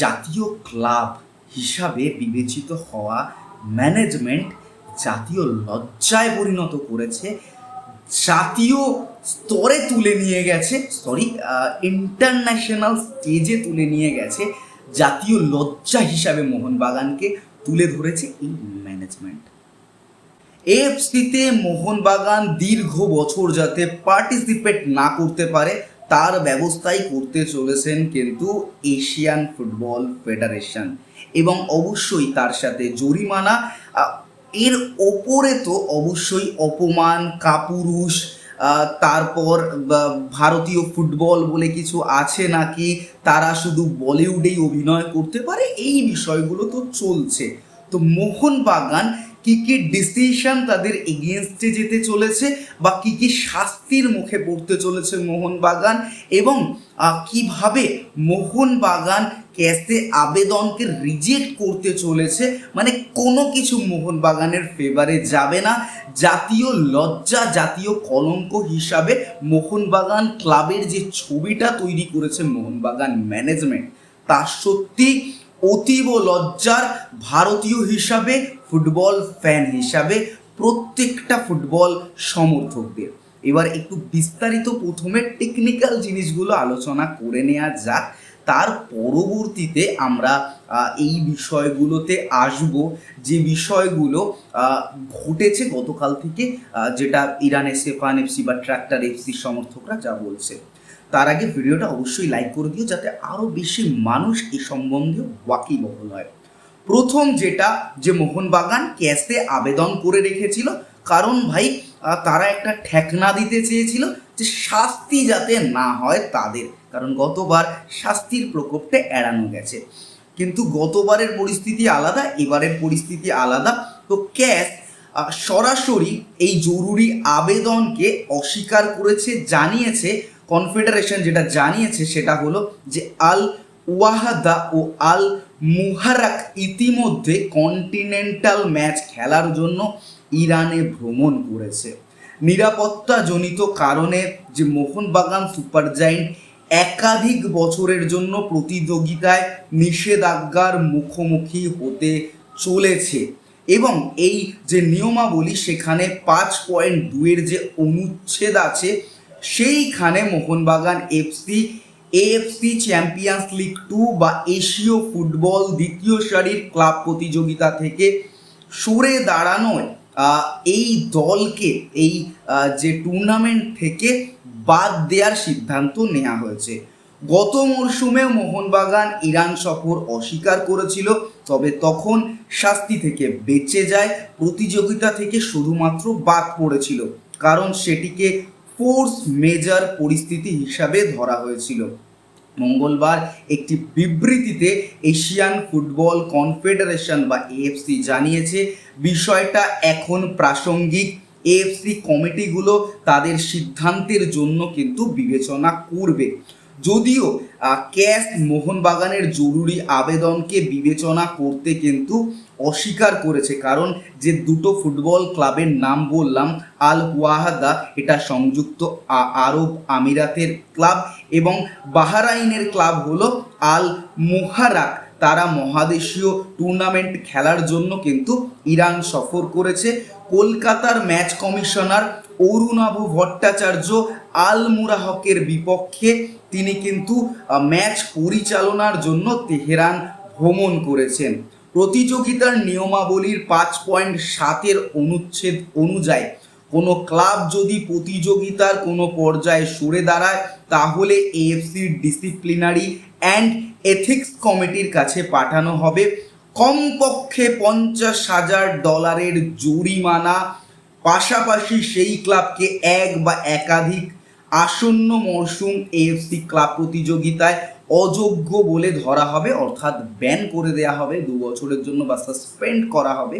জাতীয় ক্লাব হিসাবে বিবেচিত হওয়া ম্যানেজমেন্ট জাতীয় লজ্জায় পরিণত করেছে, জাতীয় স্তরে তুলে নিয়ে গেছে সরি ইন্টারন্যাশনাল স্টেজে তুলে নিয়ে গেছে, জাতীয় লজ্জা হিসাবে মোহনবাগানকে তুলে ধরেছে এই ম্যানেজমেন্ট। এফসিতে মোহনবাগান দীর্ঘ বছর যাতে পার্টিসিপেট না করতে পারে তার ব্যবস্থাই করতে চলেছেন কিন্তু এশিয়ান ফুটবল ফেডারেশন। এবং অবশ্যই তার সাথে জরিমানা এর ওপরে তো অবশ্যই অপমান, কাপুরুষ তারপর ভারতীয় ফুটবল বলে কিছু আছে নাকি, তারা শুধু বলিউডেই অভিনয় করতে পারে, এই বিষয়গুলো তো চলছে। তো মোহনবাগান কি কি ডিসিশন তাদের এগেনস্টে যেতে চলেছে বা কি কি শাস্তির মুখে পড়তে চলেছে মোহনবাগান এবং কীভাবে মোহনবাগান ক্যাসে আবেদনকে রিজেক্ট করতে চলেছে? মানে কোনো কিছু মোহনবাগানের ফেভারে যাবে না। জাতীয় লজ্জা, জাতীয় কলঙ্ক হিসাবে মোহনবাগান ক্লাবের যে ছবিটা তৈরি করেছে মোহনবাগান ম্যানেজমেন্ট তা সত্যি অতীব লজ্জার ভারতীয় হিসাবে ফুটবল ফ্যান হিসাবে প্রত্যেকটা ফুটবল সমর্থকদের। এবার একটু বিস্তারিত প্রথমে টেকনিক্যাল জিনিসগুলো আলোচনা করে নেওয়া যাক। তার পরবর্তীতে আমরা এই বিষয়গুলোতে আসব। যে বিষয়গুলো ঘটেছে গতকাল থেকে যেটা ইরানের সেফান এফসি বা ট্র্যাক্টর এফসি সমর্থকরা যা বলছে। তার আগে ভিডিওটা অবশ্যই লাইক করে দিও যাতে আরও বেশি মানুষ এই সম্বন্ধে ওয়াকিবহল হয়। প্রথম যেটা যে মোহনবাগান ক্যাশে আবেদন করে রেখেছিল, কারণ ভাই তারা একটা ঠেকনা দিতে চেয়েছিল যে শাস্তি যাতে না হয় তাদের, কারণ গতবার শাস্তির প্রকোপটা এড়ানো গেছে। কিন্তু গতবারের পরিস্থিতি আলাদা, এবারের পরিস্থিতি আলাদা। তো ক্যাশ সরাসরি এই জরুরি আবেদনকে অস্বীকার করেছে, জানিয়েছে, কনফেডারেশন যেটা জানিয়েছে সেটা হলো যে আল ওয়াহাদা ও আল মুহারাক ইতিমধ্যে কন্টিনেন্টাল ম্যাচ খেলার জন্য ইরানে ভ্রমণ করেছে। নিরাপত্তাজনিত কারণে যে মোহনবাগান সুপার জায়েন্ট একাধিক বছরের জন্য প্রতিযোগিতায় নিষেধাজ্ঞার মুখোমুখি হতে চলেছে এবং এই যে নিয়মাবলী, সেখানে পাঁচ পয়েন্ট দুয়ের যে অনুচ্ছেদ আছে, সেইখানে Mohun Bagan FC AFC champions league two বা এশীয় ফুটবল দ্বিতীয় সারির ক্লাব প্রতিযোগিতা থেকে সরে দাঁড়ানোয় এই দলকে, এই যে টুর্নামেন্ট থেকে বাদ দেওয়ার সিদ্ধান্ত নেওয়া হয়েছে। গত মরশুমে মোহনবাগান ইরান সফর অস্বীকার করেছিল, তবে তখন শাস্তি থেকে বেঁচে যায়, প্রতিযোগিতা থেকে শুধুমাত্র বাদ পড়েছিল। কারণ সেটিকে ফোর্স মেজার পরিস্থিতি হিসাবে ধরা হয়েছিল। মঙ্গলবার একটি বিবৃতিতে এশিয়ান ফুটবল কনফেডারেশন বা এএফসি জানিয়েছে, বিষয়টা এখন প্রাসঙ্গিক। এএফসি কমিটিগুলো তাদের সিদ্ধান্তের জন্য কিন্তু বিবেচনা করবে। যদিও ক্যাশ মোহনবাগানের জরুরি আবেদনকে বিবেচনা করতে কিন্তু অস্বীকার করেছে, কারণ যে দুটো ফুটবল ক্লাবের নাম বললাম, আল ওয়াহাদা, এটা সংযুক্ত আরব আমিরাতের ক্লাব এবং বাহারাইনের ক্লাব হলো আল মুহারাক। তারা মহাদেশীয় টুর্নামেন্ট খেলার জন্য কিন্তু ইরান সফর করেছে। কলকাতার match commissioner Arunava Bhattacharya Al মুরাহকের বিপক্ষে তিনি কিন্তু ম্যাচ পরিচালনার জন্য তেহরান ভ্রমণ করেছেন। প্রতিযোগিতার নিয়মাবলীর পাঁচ পয়েন্ট সাতের অনুচ্ছেদ অনুযায়ী, কোনো ক্লাব যদি প্রতিযোগিতার কোনো পর্যায়ে সরে দাঁড়ায়, তাহলে এএফসির ডিসিপ্লিনারি অ্যান্ড এথিক্স কমিটির কাছে পাঠানো হবে। কমপক্ষে পঞ্চাশ হাজার ডলারের জরিমানা, পাশাপাশি সেই ক্লাবকে এক বা একাধিক আসন্ন মরশুম এএফসি ক্লাব প্রতিযোগিতায় অযোগ্য বলে ধরা হবে, অর্থাৎ ব্যান করে দেয়া হবে, দু বছরের জন্য বা সাসপেন্ড করা হবে।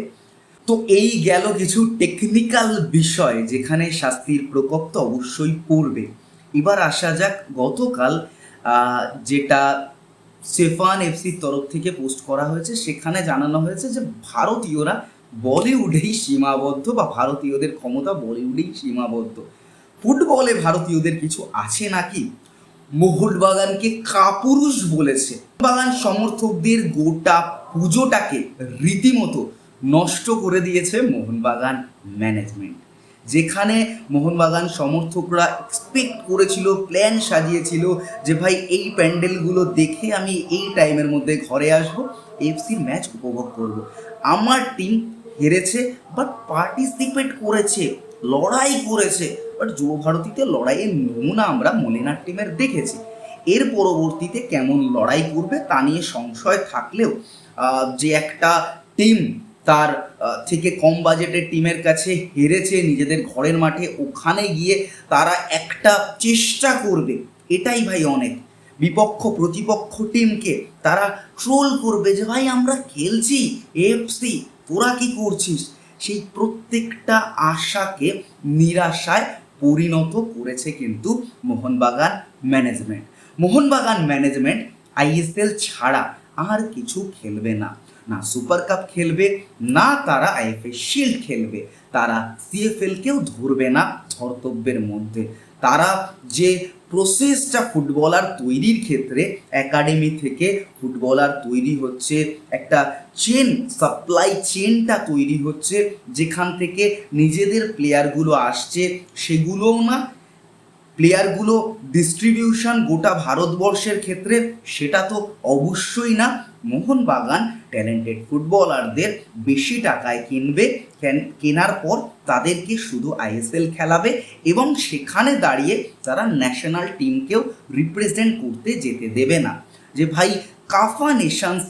তো এই গেল কিছু টেকনিক্যাল বিষয় যেখানে শাস্তির প্রকোপ তো অবশ্যই পড়বে। এবার আসা যাক, গতকাল যেটা সেফান এফসির তরফ থেকে পোস্ট করা হয়েছে, সেখানে জানানো হয়েছে যে ভারতীয়রা বলিউডেই সীমাবদ্ধ বা ভারতীয়দের ক্ষমতা বলিউডেই সীমাবদ্ধ। ফুটবলে ভারতীয়দের কিছু আছে নাকি? মোহনবাগানকে কাপুরুষ বলেছে। বাগান সমর্থকদের গোটা পুজোটাকে রীতিমতো নষ্ট করে দিয়েছে মোহনবাগান ম্যানেজমেন্ট। যেখানে মোহনবাগান সমর্থকরা এক্সপেক্ট করেছিল প্ল্যান সাজিয়েছিল যে, ভাই, এই প্যান্ডেলগুলো দেখে আমি এই টাইমের মধ্যে ঘরে আসব এফসির ম্যাচ উপভোগ করব। আমার টিম হেরেছে বাট পার্টিসিপেট করেছে, লড়াই করেছে। বাট যুব ভারতীতে লড়াইয়ের নমুনা আমরা মলিনার টিমের দেখেছি। এর পরবর্তীতে কেমন লড়াই করবে তা নিয়ে সংশয় থাকলেও যে একটা টিম তার থেকে কম বাজেটের টিমের কাছে হেরেছে নিজেদের ঘরের মাঠে, ওখানে গিয়ে তারা একটা চেষ্টা করবে, এটাই ভাই অনেক। বিপক্ষ প্রতিপক্ষ টিমকে তারা ট্রোল করবে যে, ভাই, আমরা খেলছি এফসি তোরা কি করছিস? সেই প্রত্যেকটা আশাকে, নিরাশায় পরিণত করেছে কিন্তু Mohun Bagan management Mohun Bagan management ISL ছাড়া আর কিছু খেলবে না। না সুপার কাপ খেলবে, না তারা আইএফএ শিল্ড খেলবে। তারা সিএফএলকেও ধরবে না ধর্তব্যের মধ্যে। তারা যে প্রসেসটা ফুটবলার তৈরির ক্ষেত্রে একাডেমি থেকে ফুটবলার তৈরি হচ্ছে, একটা চেন সাপ্লাই চেনটা তৈরি হচ্ছে, যেখান থেকে নিজেদের প্লেয়ারগুলো আসছে, সেগুলোও না প্লেয়ারগুলো ডিস্ট্রিবিউশন গোটা ভারতবর্ষের ক্ষেত্রে, সেটা তো অবশ্যই না। মোহনবাগান ট্যালেন্টেড ফুটবলারদের বেশি টাকায় কিনবে, কেন- কেনার পর তাদেরকে শুধু আইএসএল খেলাবে এবং সেখানে দাঁড়িয়ে তারা ন্যাশনাল টিমকেও রিপ্রেজেন্ট করতে যেতে দেবে না। যে ভাই, কাফা নেশানস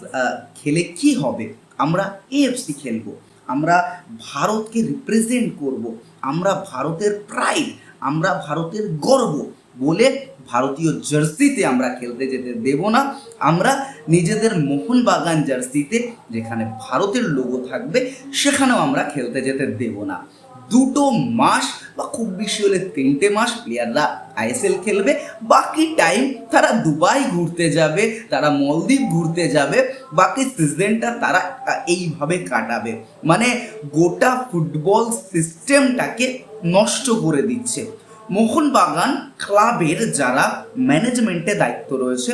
খেলে কি হবে? আমরা এএফসি খেলব, আমরা ভারতকে রিপ্রেজেন্ট করব, আমরা ভারতের প্রাইড আমরা ভারতের গর্ব বলে ভারতীয় জার্সিতে আমরা খেলতে যেতে দেব না। আমরা নিজেদের মোহনবাগান জার্সিতে, যেখানে ভারতের লোগো থাকবে, সেখানেও আমরা খেলতে যেতে দেব না। দুটো মাস বা খুব বেশি হলে তিনটে মাস প্লেয়াররা আইএসএল খেলবে। বাকি টাইম তারা দুবাই ঘুরতে যাবে, তারা মলদ্বীপ ঘুরতে যাবে, বাকি সিজনটা তারা এইভাবে কাটাবে। মানে গোটা ফুটবল সিস্টেমটাকে নষ্ট করে দিচ্ছে। মোহনবাগান ক্লাবের যারা ম্যানেজমেন্টে দায়িত্ব রয়েছে,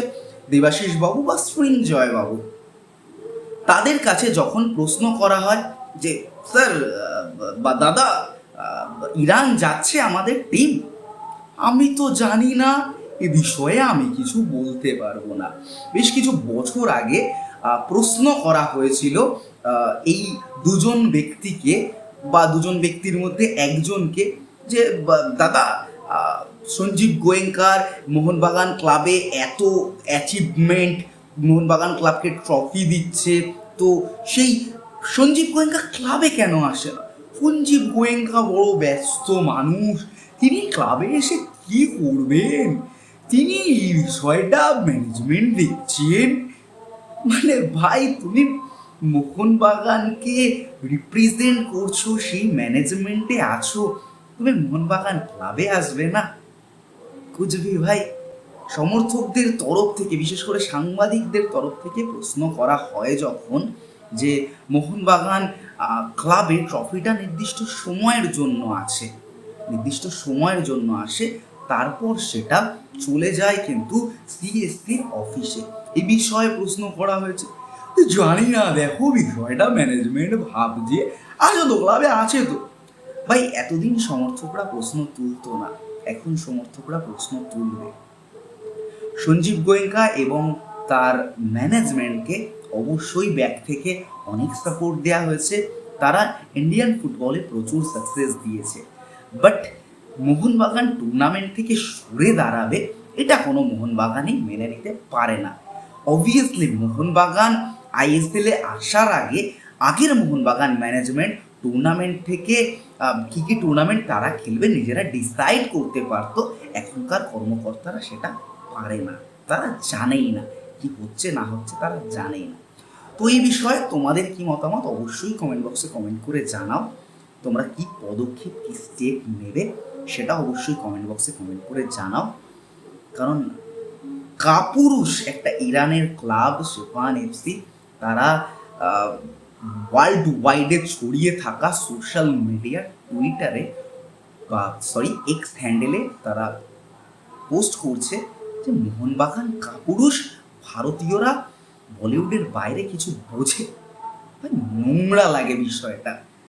দেবাশিস বাবু বা সৃঞ্জয় বাবু, তাদের কাছে যখন প্রশ্ন করা হয় যে, স্যার, বা দাদা, ইরান যাচ্ছে আমাদের টিম? আমি তো জানি না, এ বিষয়ে আমি কিছু বলতে পারব না। বেশ কিছু বছর আগে প্রশ্ন করা হয়েছিল এই দুজন ব্যক্তিকে বা দুজন ব্যক্তির মধ্যে একজনকে যে দাদা সঞ্জীব গোয়েঙ্কার মোহনবাগান ক্লাবে এত অ্যাচিভমেন্ট মোহনবাগান ক্লাবকে ট্রফি দিচ্ছে, তো সেই সঞ্জীব গোয়েঙ্কা ক্লাবে কেন আসে না? সঞ্জীব গোয়েঙ্কা বড় ব্যস্ত মানুষ। তিনি ক্লাবে এসে কি করবেন? তিনি এই বিষয়টা ম্যানেজমেন্ট দেখছেন মানে ভাই, তুমি মোহনবাগানকে রিপ্রেজেন্ট করছ, সেই ম্যানেজমেন্টে আছো। তুমি মোহনবাগান ক্লাবে আসবে না। কুচবি ভাই। সমর্থকদের তরফ থেকে, বিশেষ করে সাংবাদিকদের তরফ থেকে প্রশ্ন করা হয় যখন যে মোহনবাগান ক্লাবে ট্রফিটা নির্দিষ্ট সময়ের জন্য আছে। নির্দিষ্ট সময়ের জন্য আসে, তারপর সেটা চলে যায় কিন্তু সিএসসির অফিসে। এই বিষয়ে প্রশ্ন করা হয়েছে। জানি না, দেখো বিষয়টা ম্যানেজমেন্ট ভাবছে। আছে তো ক্লাবে আছে তো। ভাই, এতদিন সমর্থকরা প্রশ্ন তুলতো না। এখন সমর্থকরা প্রশ্ন তুলবে। সঞ্জীব গোয়েঙ্কা এবং তার ম্যানেজমেন্টকে অবশ্যই ব্যাক থেকে অনেক সাপোর্ট দেওয়া হয়েছে। তারা ইন্ডিয়ান ফুটবলে প্রচুর সাকসেস দিয়েছে। বাট মোহনবাগান টুর্নামেন্ট থেকে সরে দাঁড়াবে, এটা কোনো মোহনবাগানই মেনে নিতে পারে না। অবভিয়াসলি মোহনবাগান আইএসএল আসার আগে আগের মোহনবাগান ম্যানেজমেন্ট টুর্নামেন্ট থেকে কি কি টুর্নামেন্ট তারা খেলবে নিজেরা ডিসাইড করতে পারতো, এখনকার কর্মকর্তারা সেটা পারে না, তারা জানেই না কি হচ্ছে, না হচ্ছে তারা জানেই না। তো এই বিষয়ে তোমাদের কি মতামত অবশ্যই কমেন্ট বক্সে কমেন্ট করে জানাও, তোমরা কি পদক্ষেপ, কি স্টেপ নেবে সেটা অবশ্যই কমেন্ট বক্সে কমেন্ট করে জানাও। কারণ কাপুরুষ একটা ইরানের ক্লাব সুপান এফসি তারা ওয়ার্ল্ড ওয়াইডে ছড়িয়ে থাকা সোশ্যাল মিডিয়া টুইটারে বা সরি এক্স হ্যান্ডেলে তারা পোস্ট করছে যে মোহনবাগান কাপুরুষ ভারতীয়রা বলিউডের বাইরে কিছু বোঝে? নোংরা লাগে বিষয়টা।